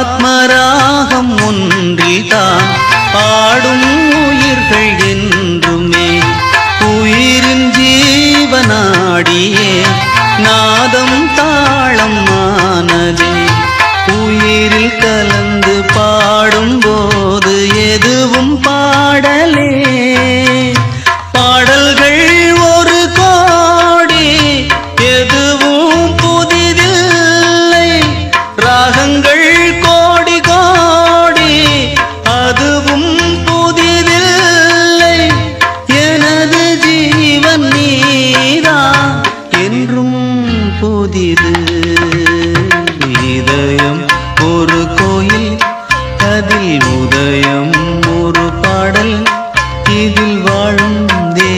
ஆத்மராகம் ஒன்றிதான். பாடும் உயிர்கள் என்றுமே. உயிரின் ஜீவனாடியே. நாதம் தாளம் ஆனதே. உயிரில் கலந்து பாடும்போது எதுவும் பாடலே என்றும் புதிது. இதயம் ஒரு கோயில் அதில் உதயம் ஒரு பாடல். இதில் வாழும் தே